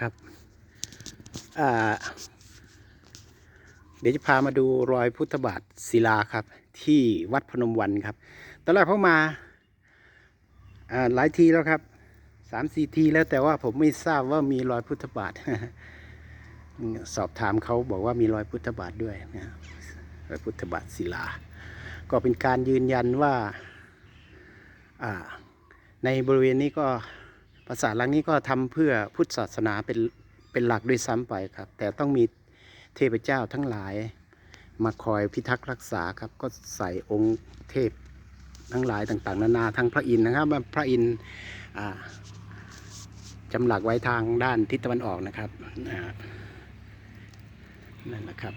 ครับเดี๋ยวจะพามาดูรอยพุทธบาทศิลาครับ ที่วัดพนมวันครับ ตอนแรกเขามาาหลายทีแล้วครับสามสี่ทีแล้วแต่ว่าผมไม่ทราบว่ามีรอยพุทธบาทสอบถามเขาบอกว่ามีรอยพุทธบาทด้วยนะรอยพุทธบาทศิลา ก็เป็นการยืนยันว่าในบริเวณนี้ก็ ปราสาทหลังนี้ก็ทำเพื่อพุทธศาสนาเป็นเป็นหลักด้วยซ้ำไปครับ แต่ต้องมีเทพเจ้าทั้งหลาย มาคอยพิทักษ์รักษาครับ ก็ใส่องค์เทพทั้งหลายต่างๆ นานาทั้งพระอินทร์นะครับพระอินทร์จำหลักไว้ทางด้านทิศตะวันออกนะครับนั่นแหละครับ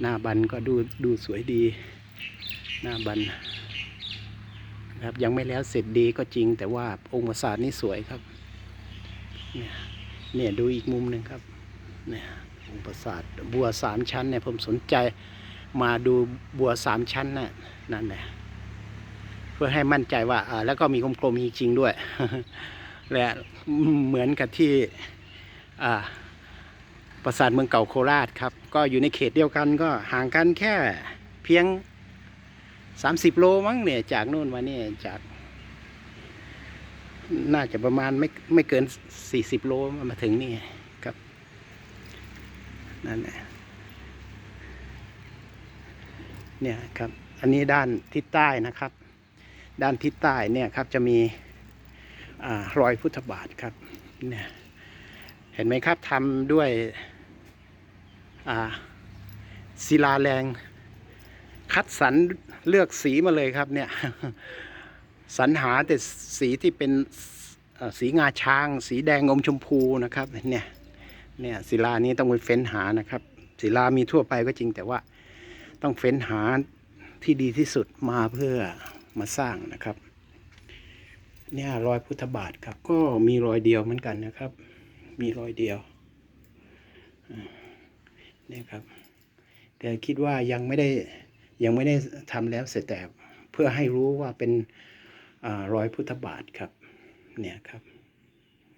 หน้าบันก็ดูดูสวยดี หน้าบัน ครับ ยังไม่แล้วเสร็จดีก็จริง แต่ว่าองค์ปราสาทนี่สวยครับเนี่ยเนี่ยดูอีกมุมหนึ่งครับเนี่ยองค์ปราสาทบัวสามชั้นเนี่ยผมสนใจมาดูบัวสามชั้นน่ะนั่นแหละเพื่อให้มั่นใจว่าอ่าแล้วก็มีกลมๆจริงๆด้วย และเหมือนกับที่อ่าปราสาทเมืองเก่าโคราชครับ ก็อยู่ในเขตเดียวกันก็ห่างกันแค่เพียง สามสิบโลมั้งเนี่ย จากนู่นมาเนี่ยจาก น่าจะประมาณไม่ไม่เกินสี่สิบโลมาถึงนี่ครับ นั่นแหละเนี่ยครับ อันนี้ด้านทิศใต้นะครับ ด้านทิศใต้เนี่ยครับจะมีอรอยพุทธบาทครับเนี่ยเห็นไหมครับทำด้วยศิลาแรง คัดสรร เลือกสีมาเลยครับเนี่ยสรรหาแต่สีที่เป็นสีงาช้าง สีแดงอมชมพูนะครับเนี่ยเนี่ยศิลานี้ต้องไปเฟ้นหานะครับ ศิลามีทั่วไปก็จริงแต่ว่าต้องเฟ้นหาที่ดีที่สุดมาเพื่อมาสร้างนะครับ เนี่ยรอยพุทธบาทครับ ก็มีรอยเดียวเหมือนกันนะครับ มีรอยเดียวเนี่ยครับ แต่คิดว่ายังไม่ได้ ยังไม่ได้ทำแล้วเสร็จแต่เพื่อให้รู้ว่าเป็นอารอยพุทธบาทครับเนี่ยครับ